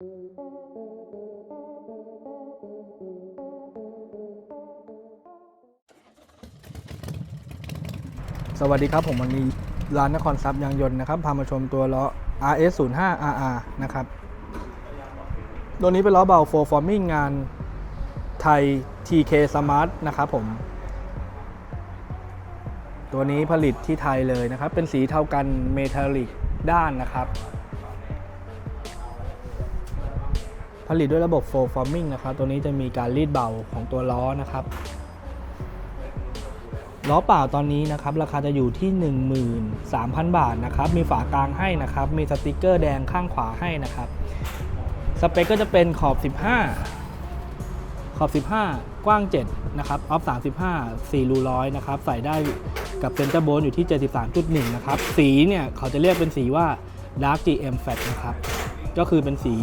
สวัสดีครับผมวันนี้ร้านนครทรัพย์ยางยนต์นะครับพามาชมตัวล้อ RS 0 5 RR นะครับตัวนี้เป็นล้อเบา for forming งานไทย TK Smart นะครับผม ตัวนี้ผลิตที่ไทยเลยนะครับ เป็นสีเท่ากันเมทัลลิกด้านนะครับ ผลิตด้วยระบบ for forming นะครับ ตัวนี้จะมีการรีดเบาของตัวล้อนะครับ ล้อเปล่าตอนนี้นะครับ ราคาจะอยู่ที่ 13,000 บาทนะครับ มีฝากลางให้นะครับ มีสติกเกอร์แดงข้างขวาให้นะครับ สเปคก็จะเป็นขอบ 15 ขอบ 15 กว้าง 7 นะครับ ออฟ 35 4รูร้อยนะครับ ใส่ได้กับเซนเตอร์โบนอยู่ที่ 73.1 นะครับ สีเนี่ยเขาจะเรียกเป็นสีว่า Dark GM Fat นะครับ ก็คือเป็นสี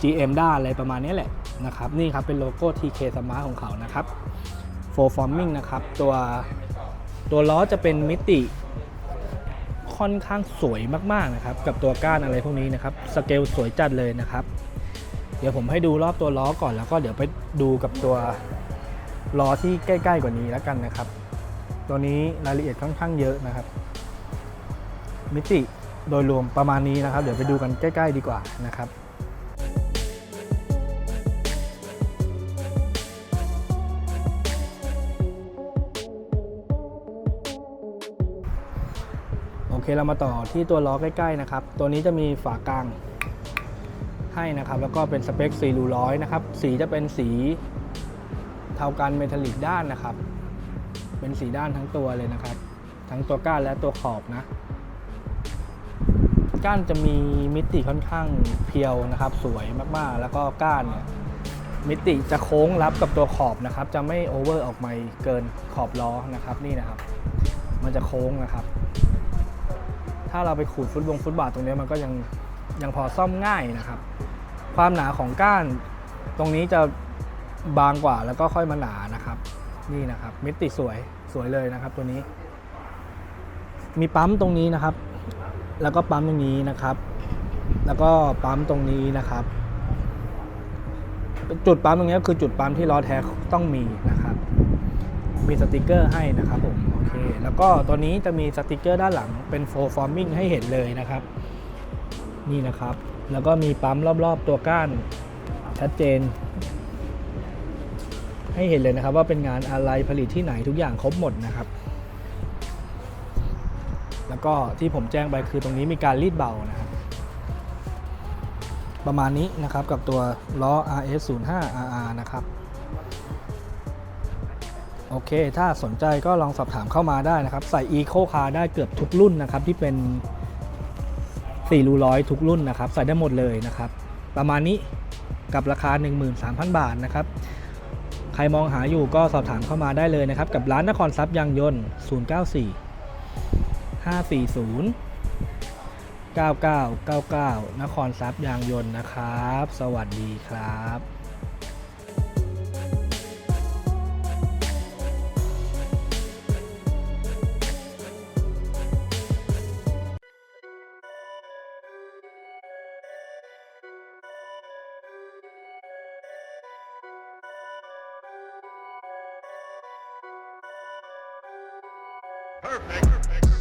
GM ด้าอะไรประมาณนี้แหละนะครับนี่ครับเป็นโลโก้ TK Smart ของเขานะครับ for forming นะครับตัวตัวล้อจะเป็นมิติค่อนข้างสวยมากๆนะครับ กับตัวก้านอะไรพวกนี้นะครับสเกลสวยจัดเลยนะครับ เดี๋ยวผมให้ดูรอบตัวล้อก่อนแล้วก็เดี๋ยวไปดูกับตัวล้อที่ใกล้ ๆ กว่านี้แล้วกันนะครับ ตัวนี้รายละเอียดค่อนข้างเยอะนะครับ มิติโดยรวมประมาณนี้นะครับ เดี๋ยวไปดูกันใกล้ ๆ ดีกว่านะครับ อเคเรามาต่อที่ตัวล้อใกล้ๆนะครับ ตัวนี้จะมีฝากลางให้นะครับ แล้วก็เป็นสเปค4รูร้อยนะครับ สีจะเป็นสีเทากันเมทัลลิกด้านนะครับ เป็นสีด้านทั้งตัวเลยนะครับ ทั้งตัวก้านและตัวขอบนะ ก้านจะมีมิติค่อนข้างเพียวนะครับ สวยมากๆ แล้วก็ก้านเนี่ยมิติจะโค้งรับกับตัวขอบนะครับ จะไม่โอเวอร์ออกมาเกินขอบล้อนะครับ นี่นะครับ มันจะโค้งนะครับ ถ้าเราไปขูดฟุตบงฟุตบาทตรงนี้มันก็ยังยังพอซ่อมง่ายนะครับ ความหนาของก้านตรงนี้จะบางกว่าแล้วก็ค่อยมาหนานะครับ นี่นะครับมิติสวยสวยเลยนะครับ ตัวนี้ มีปั๊มตรงนี้นะครับ แล้วก็ปั๊มตรงนี้นะครับ แล้วก็ปั๊มตรงนี้นะครับ จุดปั๊มตรงนี้คือจุดปั๊มที่ล้อแท้ต้องมีนะครับ มีสติกเกอร์ให้นะครับผมโอเคแล้วก็ตัวนี้จะมีสติกเกอร์ด้านหลังเป็น for forming ให้เห็นเลยนะครับ นี่นะครับ แล้วก็มีปั๊มรอบๆตัวก้านชัดเจน ให้เห็นเลยนะครับว่าเป็นงานอะไรผลิตที่ไหนทุกอย่างครบหมดนะครับ แล้วก็ที่ผมแจ้งไปคือตรงนี้มีการรีดเบานะครับประมาณนี้นะครับกับตัวล้อ RS 0 5 RR นะครับ โอเค ถ้าสนใจก็ลองสอบถามเข้ามาได้นะครับ ใส่ Eco Car ได้เกือบทุกรุ่นนะครับ ที่เป็น4รูร้อยทุกรุ่นนะครับ ใส่ได้หมดเลยนะครับ ประมาณนี้กับราคา 13,000 บาทนะครับ ใครมองหาอยู่ก็สอบถามเข้ามาได้เลยนะครับ กับร้านนครทรัพย์ยางยนต์ 094 540 9999 นครทรัพย์ยางยนต์นะครับ สวัสดีครับ Perfect. Perfect.